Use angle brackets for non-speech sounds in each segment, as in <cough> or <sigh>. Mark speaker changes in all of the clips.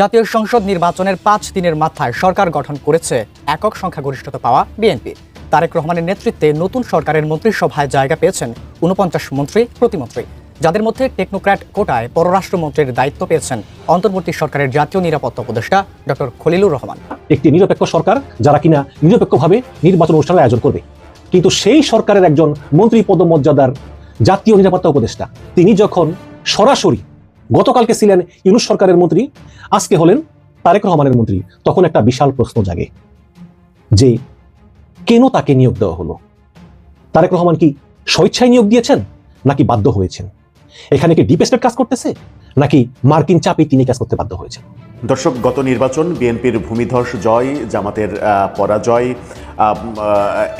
Speaker 1: জাতীয় সংসদ নির্বাচনের পাঁচ দিনের মাথায় সরকার গঠন করেছে একক সংখ্যাগরিষ্ঠতা পাওয়া বিএনপি। তারেক রহমানের নেতৃত্বে নতুন সরকারের মন্ত্রিসভায় জায়গা পেয়েছেন উনপঞ্চাশ মন্ত্রী, প্রতিমন্ত্রী। যাদের মধ্যে টেকনোক্র্যাট কোটায় পররাষ্ট্রমন্ত্রীর দায়িত্ব পেয়েছেন অন্তর্বর্তী সরকারের জাতীয় নিরাপত্তা উপদেষ্টা ডক্টর খলিলুর রহমান।
Speaker 2: একটি নিরপেক্ষ সরকার যারা কিনা নিরপেক্ষভাবে নির্বাচন অনুষ্ঠানের আয়োজন করবে। কিন্তু সেই সরকারের একজন মন্ত্রী পদমর্যাদার জাতীয় নিরাপত্তা উপদেষ্টা, তিনি যখন সরাসরি গতকালকে ছিলেন ইউনুস সরকারের মন্ত্রী, আজকে হলেন তারেক রহমানের মন্ত্রী। তখন একটা বিশাল প্রশ্ন জাগে যে, কেন তাকে নিয়োগ দেওয়া হলো? তারেক রহমান কি স্বেচ্ছায় নিয়োগ দিয়েছেন, নাকি বাধ্য হয়েছেন? এখানে কি ডিপ কাজ করতেছে, নাকি মার্কিন চাপে তিনি কাজ করতে বাধ্য হয়েছেন?
Speaker 3: দর্শক, গত নির্বাচন, বিএনপির ভূমিধস জয়, জামাতের পরাজয়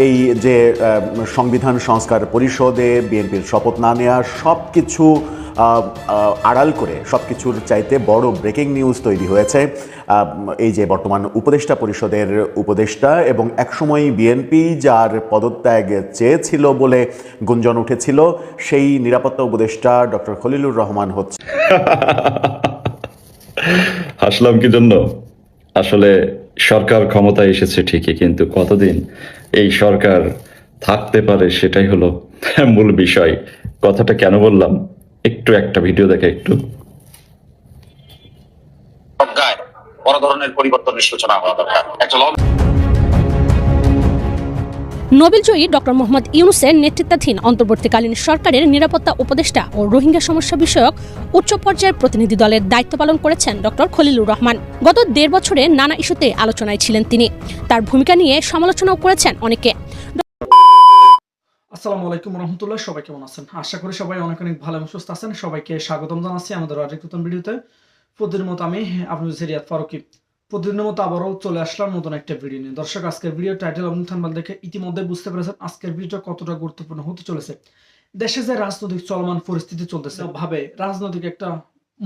Speaker 3: এই যে সংবিধান সংস্কার পরিষদে বিএনপির শপথ না নেওয়া সব কিছু আড়াল করে সব কিছুর চাইতে বড় ব্রেকিং নিউজ তৈরি হয়েছে। এই যে বর্তমান উপদেষ্টা পরিষদের উপদেষ্টা এবং একসময় বিএনপি যার পদত্যাগ চেয়েছিল বলে গুঞ্জন উঠেছিল, সেই নিরাপত্তা উপদেষ্টা ডক্টর খলিলুর রহমান হচ্ছে। <laughs>
Speaker 4: হাসলাম কি জন্য আসলে সরকার ক্ষমতায় এসেছে ঠিকই, কিন্তু কতদিন এই সরকার থাকতে পারে সেটাই হলো <laughs> মূল বিষয়। কথাটা কেন বললাম? একটু একটা ভিডিও দেখে একটু।
Speaker 5: বড় ধরনের পরিবর্তনের সূচনা হওয়া দরকার। একটা
Speaker 6: নোবেলজয়ী ডক্টর মোহাম্মদ ইউনুসের নেতৃত্বাধীন অন্তর্বর্তীকালীন সরকারের নিরাপত্তা উপদেষ্টা ও রোহিঙ্গা সমস্যা বিষয়ক উচ্চ পর্যায়ের প্রতিনিধি দলের দায়িত্ব পালন করেছেন ডক্টর খলিলুর রহমান। গত দেড় বছরে নানা ইস্যুতে আলোচনায় ছিলেন তিনি। তার ভূমিকা নিয়ে সমালোচনাও করেছেন অনেকে।
Speaker 7: আসসালামু আলাইকুম রহমতুল্লাহ, সবাই কেমন আছেন? আশা করি সবাই অনেক অনেক ভালো এবং সুস্থ আছেন। সবাইকে স্বাগতম জানাচ্ছি আমাদের আরেক নতুন ভিডিওতে। প্রতিদিনের মতো আমি আপনাদের সিরিয়াত ফারুকি। প্রতিদিনের মতো আবারও চলে আসলাম নতুন একটা ভিডিও নিয়ে। দর্শক, আজকের ভিডিও টাইটেল এবং থানবাল দেখে ইতিমধ্যে বুঝতে পেরেছেন আজকের ভিডিওটা কতটা গুরুত্বপূর্ণ হতে চলেছে। দেশে যে রাজনৈতিক চলমান পরিস্থিতি চলতেছে, ভাবে রাজনৈতিক একটা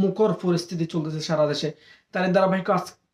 Speaker 7: মুখর পরিস্থিতি চলতেছে সারা দেশে, তারই ধারাবাহিক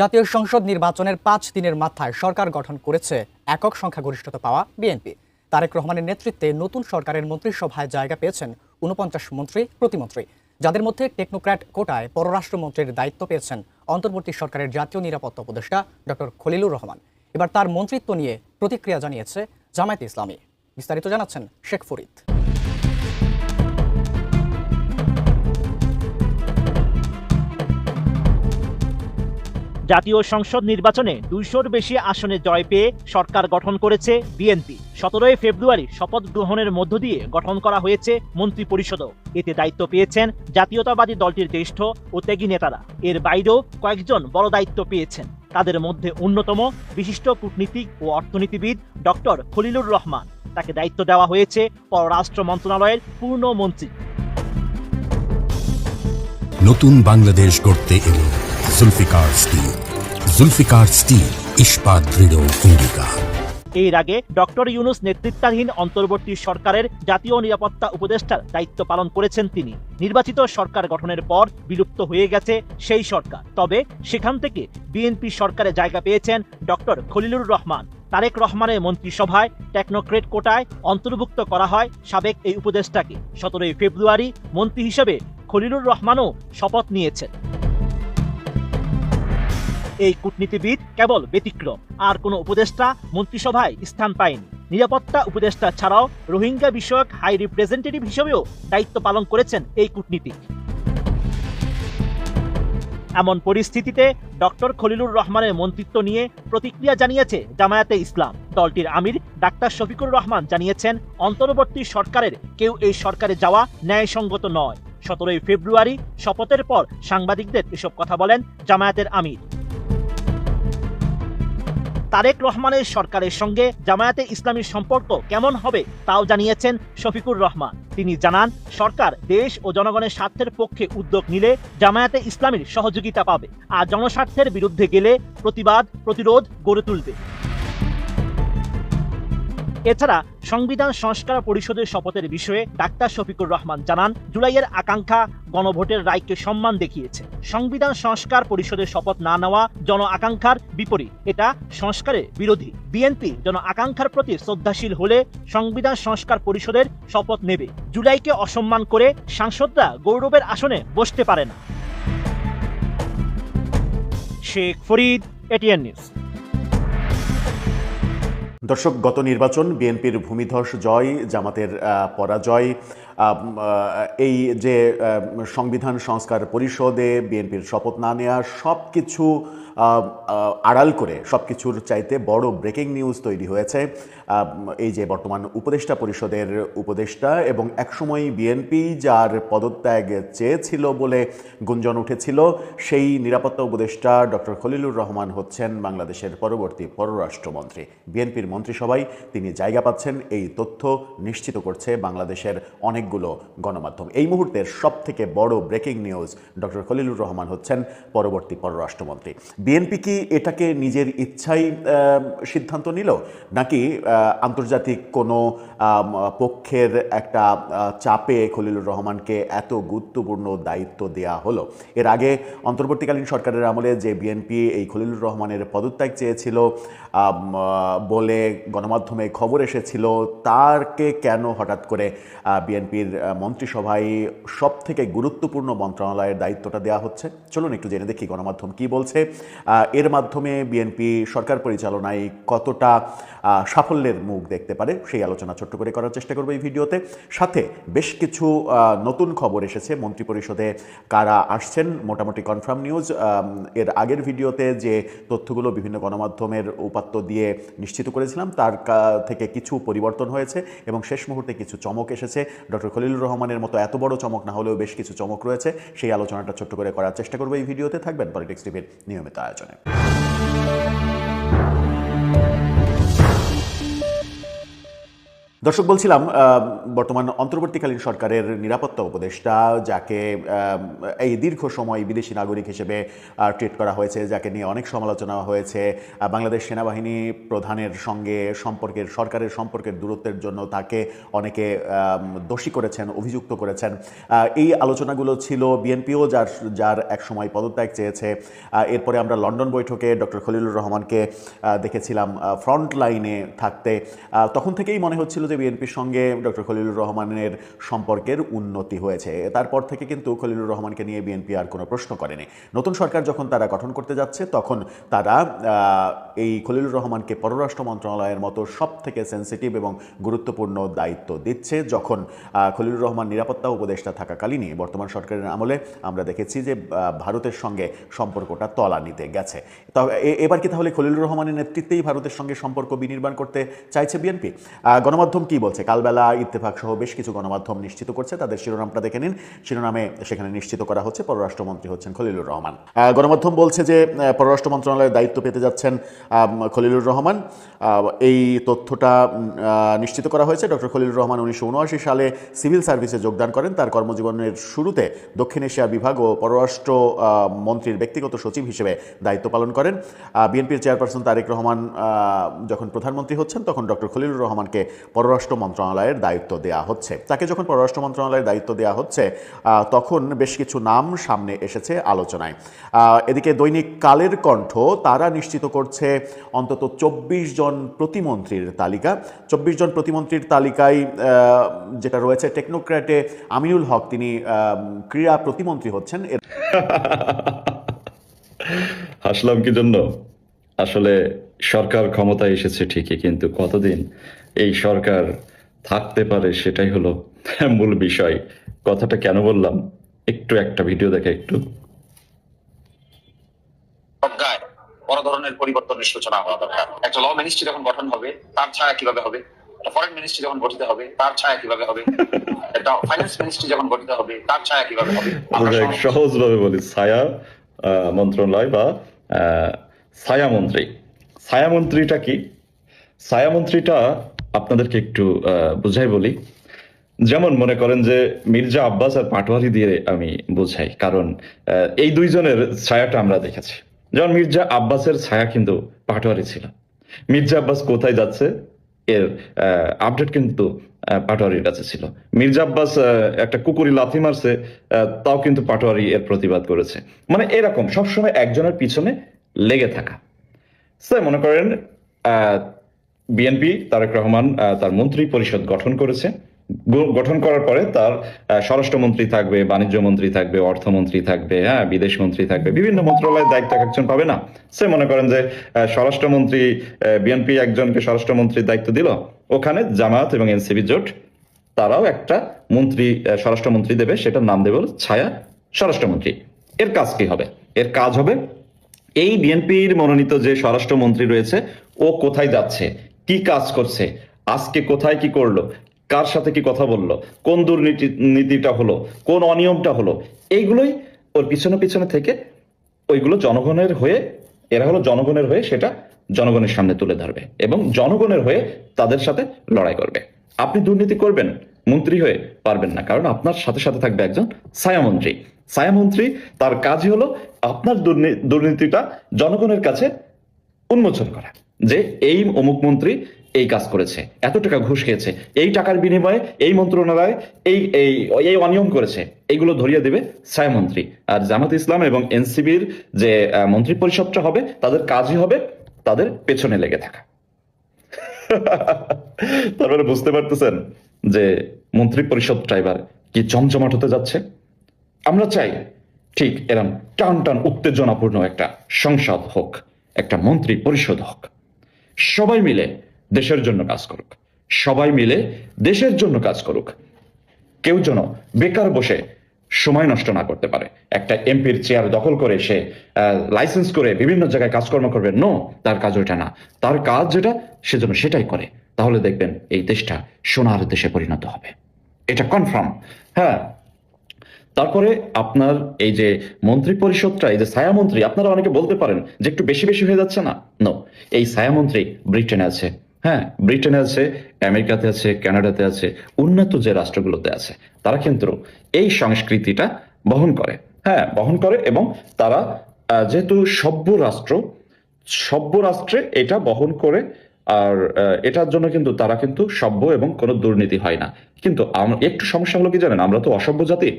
Speaker 1: জাতীয় সংসদ নির্বাচনের পাঁচ দিনের মাথায় সরকার গঠন করেছে একক সংখ্যাগরিষ্ঠতা পাওয়া বিএনপি। তারেক রহমানের নেতৃত্বে নতুন সরকারের মন্ত্রিসভায় জায়গা পেয়েছেন উনপঞ্চাশ মন্ত্রী, প্রতিমন্ত্রী। যাদের মধ্যে টেকনোক্র্যাট কোটায় পররাষ্ট্রমন্ত্রীর দায়িত্ব পেয়েছেন অন্তর্বর্তী সরকারের জাতীয় নিরাপত্তা উপদেষ্টা ডক্টর খলিলুর রহমান। এবার তার মন্ত্রিত্ব নিয়ে প্রতিক্রিয়া জানিয়েছে জামায়াতে ইসলামী। বিস্তারিত জানাচ্ছেন শেখ ফরিদ।
Speaker 8: জাতীয় সংসদ নির্বাচনে দুইশোর বেশি আসনে জয় পেয়ে সরকার গঠন করেছে বিএনপি। সতেরোই ফেব্রুয়ারি শপথ গ্রহণের মধ্য দিয়ে গঠন করা হয়েছে মন্ত্রী পরিষদও এতে দায়িত্ব পেয়েছেন জাতীয়তাবাদী দলটির জ্যেষ্ঠ ও ত্যাগী নেতারা। এর বাইরেও কয়েকজন বড় দায়িত্ব পেয়েছেন। তাদের মধ্যে অন্যতম বিশিষ্ট কূটনীতিক ও অর্থনীতিবিদ ডক্টর খলিলুর রহমান। তাকে দায়িত্ব দেওয়া হয়েছে পররাষ্ট্র মন্ত্রণালয়ের পূর্ণ মন্ত্রী।
Speaker 9: নতুন বাংলাদেশ গড়তে এলো জুলফিকার স্টিল। জুলফিকার স্টিল, ইস্পাত দৃঢ় অঙ্গীকার
Speaker 8: এর আগে ডক্টর ইউনুস নেতৃত্বাধীন অন্তর্বর্তী সরকারের জাতীয় নিরাপত্তা উপদেষ্টার দায়িত্ব পালন করেছেন তিনি। নির্বাচিত সরকার গঠনের পর বিলুপ্ত হয়ে গেছে সেই সরকার। তবে সেখান থেকে বিএনপি সরকারে জায়গা পেয়েছেন ডক্টর খলিলুর রহমান। তারেক রহমানের মন্ত্রিসভায় টেকনোক্রেট কোটায় অন্তর্ভুক্ত করা হয় সাবেক এই উপদেষ্টাকে। সতেরোই ফেব্রুয়ারি মন্ত্রী হিসেবে খলিলুর রহমানও শপথ নিয়েছেন। এই কূটনীতিবিদ কেবল ব্যতিক্রম। আর কোনো উপদেষ্টা মন্ত্রিসভায় স্থান পায়নি। নিরাপত্তা উপদেষ্টা ছাড়াও রোহিঙ্গা বিষয়ক হাই রিপ্রেজেন্টেটিভ হিসেবেও দায়িত্ব পালন করেছেন এই কূটনীতিক। এমন পরিস্থিতিতে ডক্টর খলিলুর রহমানের মন্ত্রিত্ব নিয়ে প্রতিক্রিয়া জানিয়েছে জামায়াতে ইসলাম। দলটির আমির ডাক্তার শফিকুর রহমান জানিয়েছেন, অন্তর্বর্তী সরকারের কেউ এই সরকারে যাওয়া ন্যায়সঙ্গত নয়। সতেরোই ফেব্রুয়ারি শপথের পর সাংবাদিকদের এসব কথা বলেন জামায়াতের আমির। তারেক রহমানের সরকারের সঙ্গে জামায়াতে ইসলামীর সম্পর্ক কেমন হবে তাও জানিয়েছেন শফিকুর রহমান। তিনি জানান, সরকার দেশ ও জনগণের স্বার্থের পক্ষে উদ্যোগ নিলে জামায়াতে ইসলামীর সহযোগিতা পাবে, আর জনস্বার্থের বিরুদ্ধে গেলে প্রতিবাদ, প্রতিরোধ গড়ে তুলবে। এছাড়া সংবিধান সংস্কার পরিষদের শপথের বিষয়ে ডাক্তার শফিকুর রহমান জানান, জুলাইয়ের আকাঙ্ক্ষা গণভোটের রায়কে সম্মান দেখিয়েছে। সংবিধান সংস্কার পরিষদের শপথ না নেওয়া জন আকাঙ্ক্ষার বিপরীত। এটা সংস্কারের বিরোধী। বিএনপি জন আকাঙ্ক্ষার প্রতি শ্রদ্ধাশীল হলে সংবিধান সংস্কার পরিষদের শপথ নেবে। জুলাইকে অসম্মান করে সাংসদরা গৌরবের আসনে বসতে পারে না। Sheikh Farid, ATN news.
Speaker 3: দর্শক, গত নির্বাচন, বিএনপির ভূমিধস জয়, জামাতের পরাজয় এই যে সংবিধান সংস্কার পরিষদে বিএনপির শপথ না নেওয়া সব কিছু আড়াল করে সব কিছুর চাইতে বড় ব্রেকিং নিউজ তৈরি হয়েছে। এই যে বর্তমান উপদেষ্টা পরিষদের উপদেষ্টা এবং একসময় বিএনপি যার পদত্যাগ চেয়েছিল বলে গুঞ্জন উঠেছিল, সেই নিরাপত্তা উপদেষ্টা ডক্টর খলিলুর রহমান হচ্ছেন বাংলাদেশের পরবর্তী পররাষ্ট্রমন্ত্রী। বিএনপির মন্ত্রিসভায় তিনি জায়গা পাচ্ছেন, এই তথ্য নিশ্চিত করছে বাংলাদেশের অনেকগুলো গণমাধ্যম। এই মুহূর্তের সব থেকে বড় breaking news doctor Khalilur Rahman হচ্ছেন পরবর্তী পররাষ্ট্রমন্ত্রী। বিএনপি কি এটাকে নিজের ইচ্ছাই সিদ্ধান্ত নিল, নাকি আন্তর্জাতিক কোনো পক্ষের একটা চাপে খলিলুর রহমানকে এত গুরুত্বপূর্ণ দায়িত্ব দেয়া হলো। এর আগে অন্তর্বর্তীকালীন সরকারের আমলে যে বিএনপি এই খলিলুর রহমানের পদত্যাগ চেয়েছিল বলে গণমাধ্যমে খবর এসেছিল, তারকে কেন হঠাৎ করে বিএনপির মন্ত্রিসভায় সব থেকে গুরুত্বপূর্ণ মন্ত্রণালয়ের দায়িত্বটা দেওয়া হচ্ছে? চলুন একটু জেনে দেখি গণমাধ্যম কি বলছে। এর মাধ্যমে বিএনপি সরকার পরিচালনায় কতটা সাফল্যের মুখ দেখতে পারে, সেই আলোচনা ছোট্ট করে করার চেষ্টা করব এই ভিডিওতে। সাথে বেশ কিছু নতুন খবর এসেছে, মন্ত্রিপরিষদে কারা আসছেন, মোটামুটি কনফার্ম নিউজ এর আগের ভিডিওতে যে তথ্যগুলো বিভিন্ন গণমাধ্যমের উপাত্ত দিয়ে নিশ্চিত করেছিলাম। তার থেকে কিছু পরিবর্তন হয়েছে এবং শেষ মুহূর্তে কিছু চমক এসেছে। ডক্টর খলিলুর রহমানের মতো এত বড় চমক না হলেও বেশ কিছু চমক রয়েছে। সেই আলোচনাটা ছোট্ট করে করার চেষ্টা করব এই ভিডিওতে। থাকবেন পলিটিক্স টিভির নিয়মিত আয়োজনে। দর্শক, বলছিলাম বর্তমান অন্তর্বর্তীকালীন সরকারের নিরাপত্তা উপদেষ্টা, যাকে এই দীর্ঘ সময় বিদেশি নাগরিক হিসেবে ট্রিট করা হয়েছে, যাকে নিয়ে অনেক সমালোচনা হয়েছে বাংলাদেশ সেনাবাহিনী প্রধানের সঙ্গে সম্পর্কের, সরকারের সম্পর্কের দূরত্বের জন্য তাকে অনেকে দোষী করেছেন, অভিযুক্ত করেছেন। এই আলোচনাগুলো ছিল বিএনপিও যার যার এক সময় পদত্যাগ চেয়েছে। এরপরে আমরা লন্ডন বৈঠকে ডক্টর খলিলুর রহমানকে দেখেছিলাম ফ্রন্ট লাইনে থাকতে। তখন থেকেই মনে হচ্ছিল যে বিএনপির সঙ্গে ডক্টর খলিলুর রহমানের সম্পর্কের উন্নতি হয়েছে, তারপর থেকে কিন্তু খলিলুর রহমানকে নিয়ে বিএনপি আর কোনো প্রশ্ন করেনি। নতুন সরকার যখন তারা গঠন করতে যাচ্ছে, তখন তারা এই খলিলুর রহমানকে পররাষ্ট্র মন্ত্রণালয়ের মতো সব থেকে সেন্সিটিভ এবং গুরুত্বপূর্ণ দায়িত্ব দিচ্ছে যখন খলিলুর রহমান নিরাপত্তা উপদেষ্টা থাকাকালীনই বর্তমান সরকারের আমলে আমরা দেখেছি যে ভারতের সঙ্গে সম্পর্কটা তলা নিতে গেছে। তবে এবার কি তাহলে খলিলুর রহমানের নেতৃত্বেই ভারতের সঙ্গে সম্পর্ক বিনির্মাণ করতে চাইছে বিএনপি? গণমাধ্যম কি বলছে? কালবেলা, ইত্তেফাক সহ বেশ কিছু গণমাধ্যম নিশ্চিত করছে। তাদের শিরোনামটা দেখে নিন। শিরোনামে সেখানে নিশ্চিত করা হচ্ছে, পররাষ্ট্রমন্ত্রী হচ্ছেন খলিলুর রহমান। গণমাধ্যম বলছে যে পররাষ্ট্র মন্ত্রণালয়ের দায়িত্ব পেতে যাচ্ছেন খলিলুর রহমান। এই তথ্যটা নিশ্চিত করা হয়েছে। ডক্টর খলিলুর রহমান উনিশশো উনআশি সালে সিভিল সার্ভিসে যোগদান করেন। তার কর্মজীবনের শুরুতে দক্ষিণ এশিয়া বিভাগ ও পররাষ্ট্র মন্ত্রীর ব্যক্তিগত সচিব হিসেবে দায়িত্ব পালন করেন। বিএনপির চেয়ারপারসন তারেক রহমান যখন প্রধানমন্ত্রী হচ্ছেন, তখন ডক্টর খলিলুর রহমানকে পররাষ্ট্র মন্ত্রণালয়ের দায়িত্ব দেওয়া হচ্ছে। তাকে যখন পররাষ্ট্র মন্ত্রণালয়ের দায়িত্ব দেওয়া হচ্ছে তখন বেশ কিছু নাম সামনে এসেছে আলোচনায়। এদিকে দৈনিক কালের কণ্ঠ, তারা নিশ্চিত করছে অন্তত চব্বিশ জন প্রতিমন্ত্রীর তালিকা। চব্বিশ জন প্রতিমন্ত্রীর তালিকায় যেটা রয়েছে টেকনোক্র্যাটে আমিনুল হক, তিনি ক্রীড়া প্রতিমন্ত্রী হচ্ছেন। <laughs>
Speaker 4: হাসলাম কি জন্য? আসলে সরকার ক্ষমতায় এসেছে ঠিকই, কিন্তু কতদিন এই সরকার থাকতে পারে সেটাই হলো <laughs> মূল বিষয়। কথাটা কেন বললাম? একটু একটা ভিডিও দেখে একটু
Speaker 5: বড় ধরনের পরিবর্তনের সূচনা হওয়া দরকার। একটা ল মিনিস্ট্রি যখন গঠন হবে তার ছায়া কীভাবে হবে? একটা ফরেন মিনিস্ট্রি যখন গঠিত হবে তার ছায়া কীভাবে হবে? একটা ফাইন্যান্স মিনিস্ট্রি যখন গঠিত হবে তার ছায়া কীভাবে হবে? আমরা সব-
Speaker 4: সহজ ভাবে বলি ছায়া মন্ত্রণালয় বা ছায়া মন্ত্রী। ছায়া মন্ত্রীটা কি? ছায়া মন্ত্রীটা আপনাদেরকে একটু আহ, বুঝাই বলি। যেমন মনে করেন যে মির্জা আব্বাস আর পাটোয়ারি দিয়ে আমি বুঝাই কারণ এই দুইজনের ছায়াটা আমরা দেখেছি। যেমন মির্জা আব্বাসের ছায়া কিন্তু পাটোয়ারি ছিল। মির্জা আব্বাস কোথায় যাচ্ছে? এর আপডেট কিন্তু পাটোয়ারির কাছে ছিল। মির্জা আব্বাস একটা কুকুরি লাথি মারছে তাও কিন্তু পাটোয়ারি এর প্রতিবাদ করেছে। মানে এরকম, সবসময় একজনের পিছনে লেগে থাকা। স্যার, মনে করেন বিএনপি, তারেক রহমান তার মন্ত্রী পরিষদ গঠন করেছে। গঠন করার পরে তার আহ, স্বরাষ্ট্রমন্ত্রী থাকবে বাণিজ্য মন্ত্রী থাকবে অর্থমন্ত্রী থাকবে হ্যাঁ বিদেশ মন্ত্রী থাকবে বিভিন্ন মন্ত্রণালয়ের দায়িত্ব একজন পাবে না। সে মনে করেন যে স্বরাষ্ট্রমন্ত্রী বিএনপি একজনকে স্বরাষ্ট্রমন্ত্রীর দায়িত্ব দিল ওখানে জামাত এবং এনসিবি জোট তারাও একটা মন্ত্রী স্বরাষ্ট্রমন্ত্রী দেবে সেটার নাম দেবে ছায়া স্বরাষ্ট্রমন্ত্রী। এর কাজ কি হবে? এর কাজ হবে এই বিএনপির মনোনীত যে স্বরাষ্ট্রমন্ত্রী রয়েছে ও কোথায় যাচ্ছে কি কাজ করছে আজকে কোথায় কি করল কার সাথে কি কথা বলল? কোন দুর্নীতি নীতিটা হলো? কোন অনিয়মটা হলো? এইগুলোই ওর পিছনে পিছনে থেকে ওইগুলো জনগণের হয়ে, এরা হলো জনগণের হয়ে সেটা জনগণের সামনে তুলে ধরবে এবং জনগণের হয়ে তাদের সাথে লড়াই করবে। আপনি দুর্নীতি করবেন, মন্ত্রী হয়ে পারবেন না, কারণ আপনার সাথে সাথে থাকবে একজন ছায়ামন্ত্রী। ছায়ামন্ত্রী, তার কাজই হলো আপনার দুর্নীতিটা জনগণের কাছে উন্মোচন করা, যে এই অমুক মন্ত্রী এই কাজ করেছে। এত টাকা ঘুষ খেয়েছে। এই টাকার বিনিময়ে, এই মন্ত্রণালয়, এই এই এই অনিয়ম করেছে। এইগুলো ধরিয়ে দেবে ছায়ামন্ত্রী আর জামাত ইসলাম এবং এনসিবির যে মন্ত্রী পরিষদটা হবে, তাদের কাজই হবে তাদের পেছনে লেগে থাকা। <laughs> তারপরে বুঝতে পারতেছেন যে, মন্ত্রী পরিষদটা এবার কি জমজমাট হতে যাচ্ছে? আমরা চাই, ঠিক এরম টান টান উত্তেজনাপূর্ণ একটা সংসদ হোক, একটা মন্ত্রী পরিষদ হোক। সবাই মিলে দেশের জন্য কাজ করুক। সবাই মিলে দেশের জন্য কাজ করুক। কেউ যেন বেকার বসে সময় নষ্ট না করতে পারে। একটা এমপির চেয়ার দখল করে সে লাইসেন্স করে বিভিন্ন জায়গায় কাজকর্ম করবে। নো তার কাজ ওইটা না। তার কাজ যেটা, সে যেন সেটাই করে। তাহলে দেখবেন এই দেশটা সোনার দেশে পরিণত হবে। এটা কনফার্ম হ্যাঁ। তারপরে আপনার এই যে মন্ত্রী পরিষদটা এই যে ছায়ামন্ত্রী, আপনারা অনেকে বলতে পারেন যে একটু বেশি বেশি হয়ে যাচ্ছে না? নো এই ছায়ামন্ত্রী ব্রিটেনে আছে। হ্যাঁ ব্রিটেনে আছে, আমেরিকাতে আছে, কানাডাতে আছে, উন্নত যে রাষ্ট্রগুলোতে আছে, তারা কিন্তু এই সংস্কৃতিটা বহন করে। হ্যাঁ বহন করে এবং তারা যেহেতু সভ্য রাষ্ট্র, সভ্য রাষ্ট্রে এটা বহন করে, আর এটার জন্য কিন্তু তারা কিন্তু সভ্য এবং কোনো দুর্নীতি হয় না। কিন্তু একটু সমস্যা হলো কি জানেন? আমরা তো অসভ্য জাতি,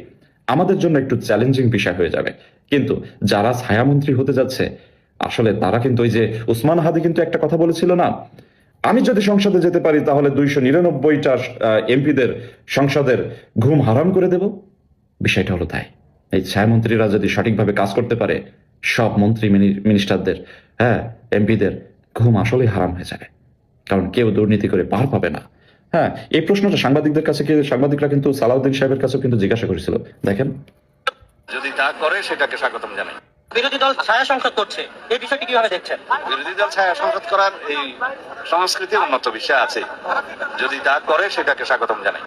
Speaker 4: আমাদের জন্য একটু চ্যালেঞ্জিং বিষয় হয়ে যাবে। কিন্তু যারা ছায়ামন্ত্রী হতে যাচ্ছে, আসলে তারা কিন্তু ওই যে উসমান হাদি কিন্তু একটা কথা বলেছিল না আমি যদি সংসদে যেতে পারি, তাহলে দুইশো নিরানব্বইটা এমপিদের সংসদের ঘুম হারাম করে দেব। বিষয়টা হলো তাই। এই ছায়ামন্ত্রীরা যদি সঠিকভাবে কাজ করতে পারে, সব মন্ত্রী মিনিস্টারদের হ্যাঁ এমপিদের ঘুম আসলেই হারাম হয়ে যাবে। কারণ কেউ দুর্নীতি করে পার পাবে না। হ্যাঁ এই প্রশ্নটা সাংবাদিকদের কাছে কি- সাংবাদিকরা কিন্তু সালাউদ্দিন সাহেবের কাছেও কিন্তু জিজ্ঞাসা করেছিল। দেখেন।
Speaker 10: যদি তা করে, সেটাকে স্বাগতম জানাই।
Speaker 11: বিরোধী দল ছায়া সংসদ করছে। এই বিষয়টি কীভাবে দেখছেন?
Speaker 10: বিরোধী দল ছায়া সংসদ করার এই সংস্কৃতির উন্নত বিষয় আছে। যদি তা করে সেটাকে স্বাগতম জানাই।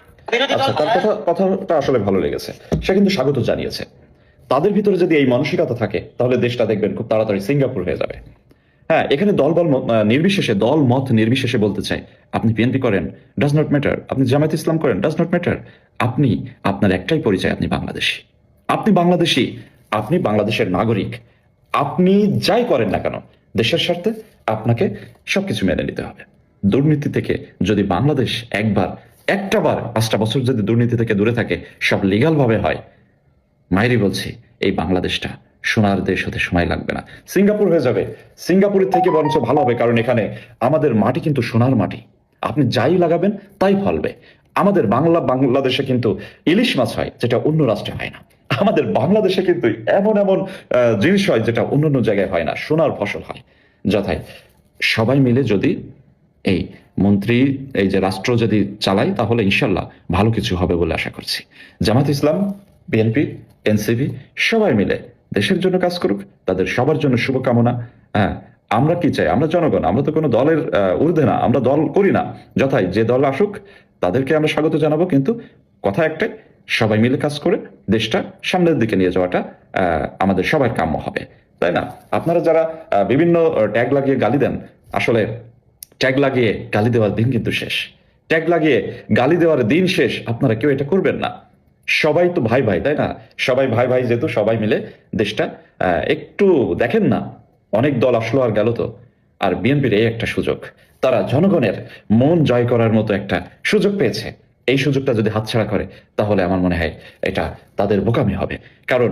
Speaker 4: আচ্ছা তার কথা কথাটা আসলে ভালো লেগেছে। সে কিন্তু স্বাগত জানিয়েছে। তাদের ভিতরে যদি এই মানসিকতা থাকে তাহলে দেশটা দেখবেন খুব তাড়াতাড়ি সিঙ্গাপুর হয়ে যাবে। হ্যাঁ এখানে দল বল নির্বিশেষে দল মত নির্বিশেষে বলতে চাই আপনি বিএনপি করেন ডাজ নট ম্যাটার আপনি জামায়াত ইসলাম করেন ডাজ নট ম্যাটার আপনি আপনার একটাই পরিচয় আপনি বাংলাদেশী। আপনি বাংলাদেশী আপনি বাংলাদেশের নাগরিক, আপনি যাই করেন না কেন, দেশের স্বার্থে আপনাকে সবকিছু মেনে নিতে হবে। দুর্নীতি থেকে যদি বাংলাদেশ একবার, একটা বার, পাঁচটা বছর যদি দুর্নীতি থেকে দূরে থাকে, সব লিগাল ভাবে হয়। মায়েরই বলছি, এই বাংলাদেশটা সোনার দেশ হতে সময় লাগবে না। সিঙ্গাপুর হয়ে যাবে। সিঙ্গাপুরের থেকে বরঞ্চ ভালো হবে, কারণ এখানে আমাদের মাটি কিন্তু সোনার মাটি। আপনি যাই লাগাবেন, তাই ফলবে। আমাদের বাংলা, বাংলাদেশে কিন্তু ইলিশ মাছ হয়, যেটা অন্য রাষ্ট্রে হয় না। <laughs> আমাদের বাংলাদেশে কিন্তু এমন এমন জিনিস হয় যেটা অন্য অন্য জায়গায় হয় না, সোনার ফসল হয়। যথায় সবাই মিলে যদি এই মন্ত্রী, এই যে রাষ্ট্র যদি চালায়, তাহলে ইনশাল্লাহ ভালো কিছু হবে বলে আশা করছি। জামাত ইসলাম, বিএনপি এনসিবি সবাই মিলে দেশের জন্য কাজ করুক, তাদের সবার জন্য শুভকামনা। হ্যাঁ আমরা কি চাই? আমরা জনগণ, আমরা তো কোনো দলের ঊর্ধ্বে না, আমরা দল করি না। যথাই যে দল আসুক, তাদেরকে আমরা স্বাগত জানাব, কিন্তু কথা একটাই সবাই মিলে কাজ করে দেশটা সামনের দিকে নিয়ে যাওয়াটা আমাদের সবার কাম্য হবে, তাই না? আপনারা যারা বিভিন্ন ট্যাগ লাগিয়ে গালি দেন, আসলে ট্যাগ লাগিয়ে গালি দেওয়ার দিন কিন্তু শেষ। ট্যাগ লাগিয়ে গালি দেওয়ার দিন শেষ, আপনারা কেউ এটা করবেন না। সবাই তো ভাই ভাই, তাই না? সবাই ভাই ভাই যেহেতু সবাই মিলে দেশটা একটু দেখেন না, অনেক দল আসলো আর গেল তো। আর বিএনপির এই একটা সুযোগ, তারা জনগণের মন জয় করার মতো একটা সুযোগ পেয়েছে। এই সুযোগটা যদি হাতছাড়া করে, তাহলে আমার মনে হয় এটা তাদের বোকামি হবে। কারণ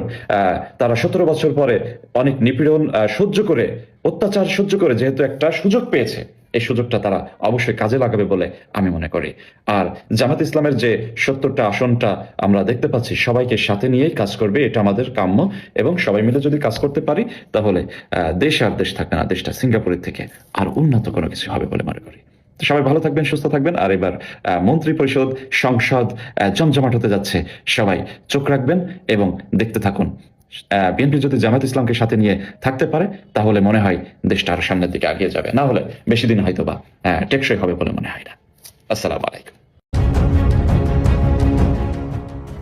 Speaker 4: তারা সতেরো বছর পরে অনেক নিপীড়ন সহ্য করে, অত্যাচার সহ্য করে যেহেতু একটা সুযোগ পেয়েছে, এই সুযোগটা তারা অবশ্যই কাজে লাগাবে বলে আমি মনে করি। আর জামাত ইসলামের যে সত্তরটা আসনটা আমরা দেখতে পাচ্ছি, সবাইকে সাথে নিয়েই কাজ করবে, এটা আমাদের কাম্য। এবং সবাই মিলে যদি কাজ করতে পারি, তাহলে দেশ আর দেশ থাকবে না, দেশটা সিঙ্গাপুরের থেকে আর উন্নত কোনো কিছু হবে বলে মনে করি। সবাই ভালো থাকবেন, সুস্থ থাকবেন। আর এবার মন্ত্রী পরিষদ, সংসদ জমজমাট হতে যাচ্ছে। সবাই চোখ রাখবেন এবং দেখতে থাকুন। বিএনপি যদি জামাত ইসলামকে সাথে নিয়ে থাকতে পারে, তাহলে মনে হয় দেশটা আরও সামনের দিকে আগিয়ে যাবে। না হলে বেশি দিন হয়তো বা টেকসই হবে বলে মনে হয় না। আসসালাম আলাইকুম।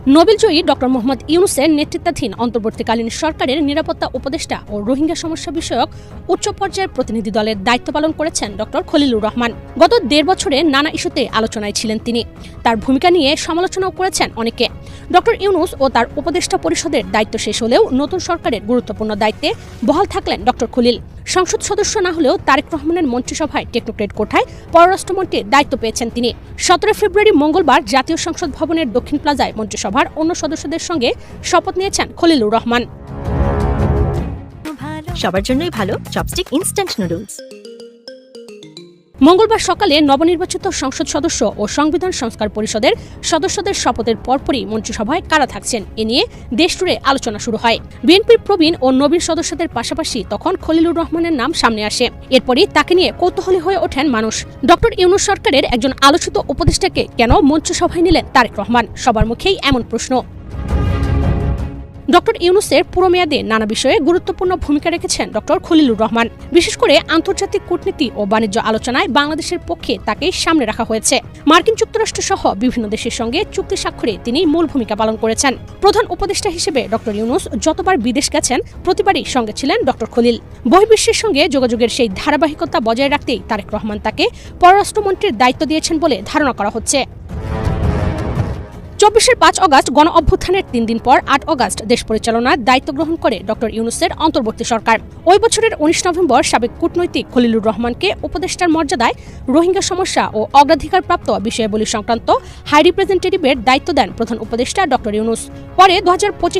Speaker 6: নোবেলজয়ী ডক্টর মোহাম্মদ ইউনুসের নেতৃত্বাধীন অন্তর্বর্তীকালীন সরকারের নিরাপত্তা উপদেষ্টা ও রোহিঙ্গা সমস্যা বিষয়ক উচ্চ পর্যায়ের প্রতিনিধি দলের দায়িত্ব পালন করেছেন ডক্টর খলিলুর রহমান। গত দেড় বছরে নানা ইস্যুতে আলোচনায় ছিলেন তিনি। তার ভূমিকা নিয়ে সমালোচনাও করেছেন অনেকে। ডক্টর ইউনুস ও তার উপদেষ্টা পরিষদের দায়িত্ব শেষ হলেও নতুন সরকারের গুরুত্বপূর্ণ দায়িত্বে বহাল থাকলেন ডক্টর খলিল। সংসদ সদস্য না হলেও তারেক রহমানের মন্ত্রিসভায় টেকনোক্রেট কোঠায় পররাষ্ট্রমন্ত্রীর দায়িত্ব পেয়েছেন তিনি। সতেরো ফেব্রুয়ারি মঙ্গলবার জাতীয় সংসদ ভবনের দক্ষিণ প্লাজায় মন্ত্রিসভার অন্য সদস্যদের সঙ্গে শপথ নিয়েছেন খলিলুর রহমান।
Speaker 12: সবার জন্যই ভালো, চপস্টিক ইনস্ট্যান্ট নুডলস
Speaker 6: মঙ্গলবার সকালে নবনির্বাচিত সংসদ সদস্য ও সংবিধান সংস্কার পরিষদের সদস্যদের শপথের পরপরই মন্ত্রিসভায় কারা থাকছেন, এ নিয়ে দেশ জুড়ে আলোচনা শুরু হয়। বিএনপির প্রবীণ ও নবীন সদস্যদের পাশাপাশি তখন খলিলুর রহমানের নাম সামনে আসে। এরপরই তাকে নিয়ে কৌতূহলী হয়ে ওঠেন মানুষ। ডক্টর ইউনুস সরকারের একজন আলোচিত উপদেষ্টাকে কেন মন্ত্রিসভায় নিলেন তারেক রহমান? সবার মুখেই এমন প্রশ্ন। ডক্টর ইউনুসের পুরো মেয়াদে নানা বিষয়ে গুরুত্বপূর্ণ ভূমিকা রেখেছেন ডক্টর খলিলুর রহমান। বিশেষ করে আন্তর্জাতিক কূটনীতি ও বাণিজ্য আলোচনায় বাংলাদেশের পক্ষে তাকে সামনে রাখা হয়েছে। মার্কিন যুক্তরাষ্ট্র সহ বিভিন্ন দেশের সঙ্গে চুক্তি স্বাক্ষরে তিনি মূল ভূমিকা পালন করেছেন। প্রধান উপদেষ্টা হিসেবে ডক্টর ইউনুস যতবার বিদেশ গেছেন, প্রতিবারই সঙ্গে ছিলেন ডক্টর খলিল। বহির্বিশ্বের সঙ্গে যোগাযোগের সেই ধারাবাহিকতা বজায় রাখতেই তারেক রহমান তাকে পররাষ্ট্রমন্ত্রীর দায়িত্ব দিয়েছেন বলে ধারণা করা হচ্ছে। চব্বিশের পাঁচ অগাস্ট গণ অভ্যুত্থানের তিন দিন পর আট অগাস্ট দেশ পরিচালনার দায়িত্ব গ্রহণ করে ডক্টর ইউনুসের অন্তর্বর্তী সরকার। ওই বছরের উনিশ নভেম্বর সাবেক কূটনৈতিক খলিলুর রহমানকে উপদেষ্টার মর্যাদায় রোহিঙ্গা সমস্যা ও অগ্রাধিকারপ্রাপ্ত বিষয়াবলী সংক্রান্ত হাই রিপ্রেজেন্টেটিভের দায়িত্ব দেন প্রধান উপদেষ্টা ডক্টর ইউনুস। পরে দু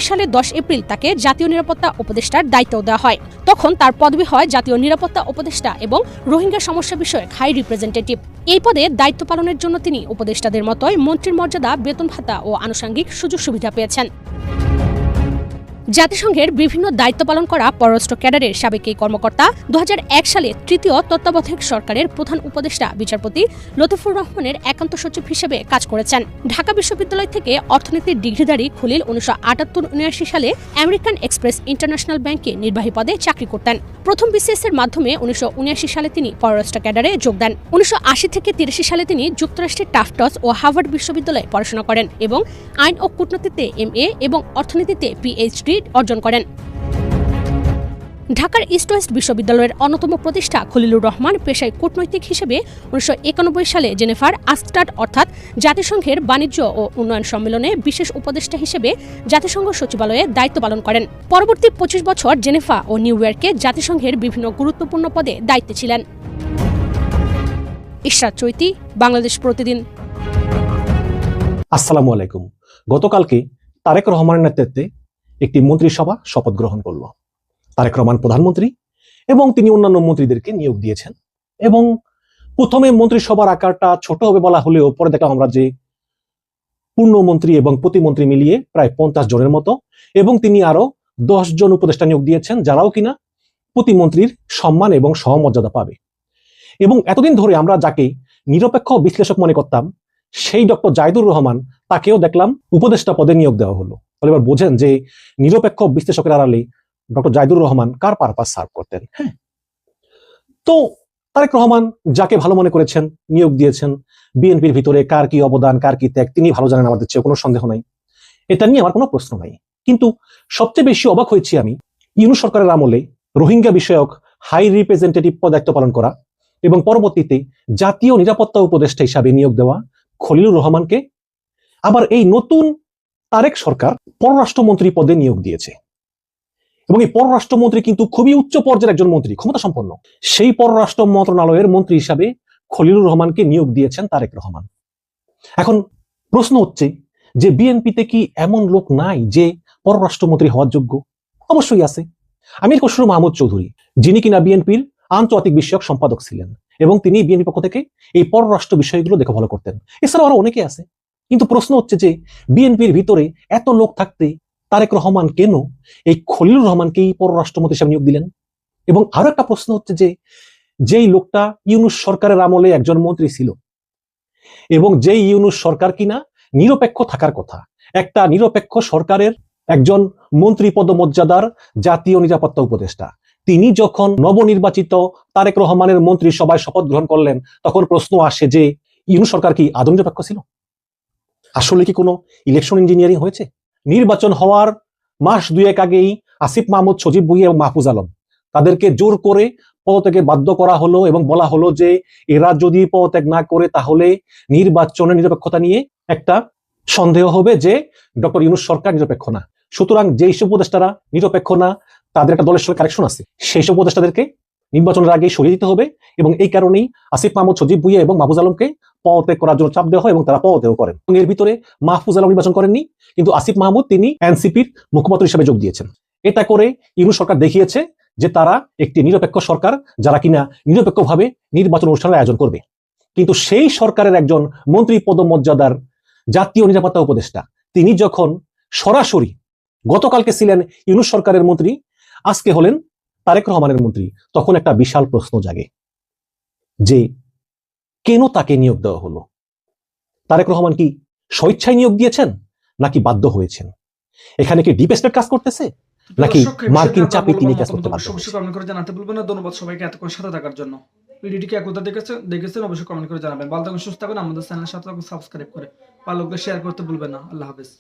Speaker 6: সালে দশ এপ্রিল তাকে জাতীয় নিরাপত্তা উপদেষ্টার দায়িত্ব দেওয়া হয়। তখন তার পদবি হয় জাতীয় নিরাপত্তা উপদেষ্টা এবং রোহিঙ্গা সমস্যা বিষয়ক হাই রিপ্রেজেন্টেটিভ। এই পদে দায়িত্ব পালনের জন্য তিনি উপদেষ্টাদের মতোই মন্ত্রীর মর্যাদা, বেতন ভাতা ও আনুষঙ্গিক সুযোগ সুবিধা পেয়েছেন। জাতিসংঘের বিভিন্ন দায়িত্ব পালন করা পররাষ্ট্র ক্যাডারের সাবেক এই কর্মকর্তা দু হাজার এক সালে তৃতীয় তত্ত্বাবধায়ক সরকারের প্রধান উপদেষ্টা বিচারপতি লতিফুর রহমানের একান্ত সচিব হিসেবে কাজ করেছেন। ঢাকা বিশ্ববিদ্যালয় থেকে অর্থনীতির ডিগ্রিধারী খলিল উনিশশো আটাত্তর সালে আমেরিকান এক্সপ্রেস ইন্টারন্যাশনাল ব্যাংকে নির্বাহী পদে চাকরি করতেন। প্রথম বিসিএস এর মাধ্যমে উনিশশো উনআশি সালে তিনি পররাষ্ট্র ক্যাডারে যোগ দেন। উনিশশো আশি থেকে তিরাশি সালে তিনি যুক্তরাষ্ট্রের টাফটস ও হার্ভার্ড বিশ্ববিদ্যালয়ে পড়াশোনা করেন এবং আইন ও কূটনীতিতে এম এবং অর্থনীতিতে পিএইচডি অর্জন করেন। ঢাকার ইস্ট ওয়েস্ট বিশ্ববিদ্যালয়ের অন্যতম প্রতিষ্ঠা খলিলুর রহমান পেশায় কূটনৈতিক হিসেবে উনিশশো সালে জেনেভার আস্কটাড অর্থাৎ জাতিসংঘের বাণিজ্য ও উন্নয়ন সম্মেলনে বিশেষ উপদেষ্টা হিসেবে জাতিসংঘ সচিবালয়ে দায়িত্ব পালন করেন। পরবর্তী পঁচিশ বছর জেনেভা ও নিউ ইয়র্কে জাতিসংঘের বিভিন্ন গুরুত্বপূর্ণ পদে দায়িত্বে ছিলেন। ইশরাত চৈতি, বাংলাদেশ প্রতিদিন।
Speaker 2: আসসালামু আলাইকুম। গতকালকে তারেক রহমানের নেতৃত্বে একটি মন্ত্রিসভা শপথ গ্রহণ করল। তারেক রহমান প্রধানমন্ত্রী এবং তিনি অন্যান্য মন্ত্রীদেরকে নিয়োগ দিয়েছেন এবং প্রথমে মন্ত্রিসভার আকারটা ছোট হবে বলা হলেও পরে দেখলাম আমরা যে পূর্ণমন্ত্রী এবং প্রতিমন্ত্রী মিলিয়ে প্রায় পঞ্চাশ জনের মতো এবং তিনি আরও দশ জন উপদেষ্টা নিয়োগ দিয়েছেন যারাও কিনা প্রতিমন্ত্রীর সম্মান এবং সহমর্যাদা পাবে। এবং এতদিন ধরে আমরা যাকে নিরপেক্ষ বিশ্লেষক মনে করতাম, সেই ডক্টর জায়দুর রহমান তাকেও দেখলাম উপদেষ্টা পদে নিয়োগ দেওয়া হলো। তাহলে এবার বোঝেন যে নিরপেক্ষ বিশ্লেষকের আড়ালে ডক্টর জায়দুর রহমান কার পারপাস সার্ভ করতেন? হ্যাঁ। তো তারেক রহমান যাকে ভালো মনে করেছেন, নিয়োগ দিয়েছেন, বিএনপির ভিতরে কার কি অবদান, কার কি ত্যাগ, তিনি ভালো জানেন, আমাদের চেয়ে কোনো সন্দেহ নাই। এটা নিয়ে আমার কোনো প্রশ্ন নাই। কিন্তু সবচেয়ে বেশি অবাক হয়েছি আমি ইউনু সরকারের আমলে রোহিঙ্গা বিষয়ক হাই রিপ্রেজেন্টেটিভ পদ দায়িত্ব পালন করা এবং পরবর্তীতে জাতীয় নিরাপত্তা উপদেষ্টা হিসাবে নিয়োগ দেওয়া খলিলুর রহমানকে আবার এই নতুন তারেক সরকার পররাষ্ট্রমন্ত্রী পদে নিয়োগ দিয়েছে। এবং এই পররাষ্ট্রমন্ত্রী কিন্তু খুবই উচ্চ পর্যায়ের একজন মন্ত্রী, ক্ষমতা সম্পন্ন। সেই পররাষ্ট্র মন্ত্রণালয়ের মন্ত্রী হিসাবে খলিলুর রহমানকে নিয়োগ দিয়েছেন তারেক রহমান। এখন প্রশ্ন হচ্ছে, যে বিএনপিতে কি এমন লোক নাই যে পররাষ্ট্রমন্ত্রী হওয়ার যোগ্য? অবশ্যই আছে। আমির খসরু মাহমুদ চৌধুরী, যিনি কিনা বিএনপির আন্তর্জাতিক বিষয়ক সম্পাদক ছিলেন এবং তিনি বিএনপি পক্ষ থেকে এই পররাষ্ট্র বিষয়গুলো দেখে ভালো করতেন। এছাড়াও আরও অনেকে আছে। কিন্তু প্রশ্ন হচ্ছে যে, বিএনপির ভিতরে এত লোক থাকতে তারেক রহমান কেন? এই খলিলুর রহমানকেই পররাষ্ট্রমন্ত্রী হিসেবে নিয়োগ দিলেন? এবং আরও একটা প্রশ্ন হচ্ছে যে, যেই লোকটা ইউনুস সরকারের আমলে একজন মন্ত্রী ছিল এবং যেই ইউনুস সরকার কিনা নিরপেক্ষ থাকার কথা। একটা নিরপেক্ষ সরকারের একজন মন্ত্রী পদমর্যাদার জাতীয় নিরাপত্তা উপদেষ্টা। তিনি যখন নবনির্বাচিত তারেক রহমানের মন্ত্রী সভায় শপথ গ্রহণ করলেন, তখন প্রশ্ন আসে যে, ইউনুস সরকার কি আদম নিরপেক্ষ ছিল? আসলে কি কোনো ইলেকশন ইঞ্জিনিয়ারিং হয়েছে? নির্বাচন হওয়ার মাস দুয়েক আগেই আসিফ মাহমুদ, সজীব ভুইয়া এবং মাহফুজ আলম তাদেরকে জোর করে পদত্যাগে বাধ্য করা হলো এবং বলা হলো যে এরা যদি পদত্যাগ না করে তাহলে নির্বাচনের নিরপেক্ষতা নিয়ে একটা সন্দেহ হবে যে ডক্টর ইউনুস সরকার নিরপেক্ষ না। সুতরাং যেই সব উপদেষ্টারা নিরপেক্ষ না, তাদের একটা দলের সঙ্গে কারেকশন আছে। সেই সব উপদেষ্টাদেরকে নির্বাচনের আগে সরিয়ে দিতে হবে এবং এই কারণেই আসিফ মাহমুদ, সজীব ভুইয়া এবং মাহফুজ আলমকে পদত্যাগ করার জন্য চাপ দেওয়া হয় এবং তারা পদত্যাগ করেন। এবং এর ভিতরে মাহফুজ আলম নির্বাচন করেননি, কিন্তু আসিফ মাহমুদ তিনি এনসিপির মুখপাত্র হিসেবে যোগ দিয়েছেন। এটা করে ইউনুস সরকার দেখিয়েছে যে তারা একটি নিরপেক্ষ সরকার যারা কিনা নিরপেক্ষভাবে নির্বাচন অনুষ্ঠানের আয়োজন করবে। কিন্তু সেই সরকারের একজন মন্ত্রী পদমর্যাদার জাতীয় নিরাপত্তা উপদেষ্টা, তিনি যখন সরাসরি গতকালকে ছিলেন ইউনুস সরকারের মন্ত্রী, আজকে হলেন তারেক রহমানের মন্ত্রী, তখন একটা বিশাল প্রশ্ন জাগে যে কেন তাকে নিয়োগ দেওয়া হলো? তারেক রহমান কি স্বেচ্ছায় নিয়োগ দিয়েছেন নাকি বাধ্য হয়েছেন? এখানে কি ডিপ স্টেট কাজ করতেছে নাকি মার্কিন চাপে তিনি কাজ করতে
Speaker 7: অবশ্যই
Speaker 2: বাধ্য
Speaker 7: কমেন্ট করে জানাতে ভুলবেন না ধন্যবাদ সবাইকে এতক্ষণ সাথে থাকার জন্য। ভিডিওটিকে একদা দেখেছেন দেখেছেন অবশ্যই কমেন্ট করে জানাবেন। ভালো থাকুন সুস্থ থাকুন আমাদের চ্যানেলের সাথে সাবস্ক্রাইব করে ভালো শেয়ার করতে ভুলবেন না। আল্লাহ হাফেজ।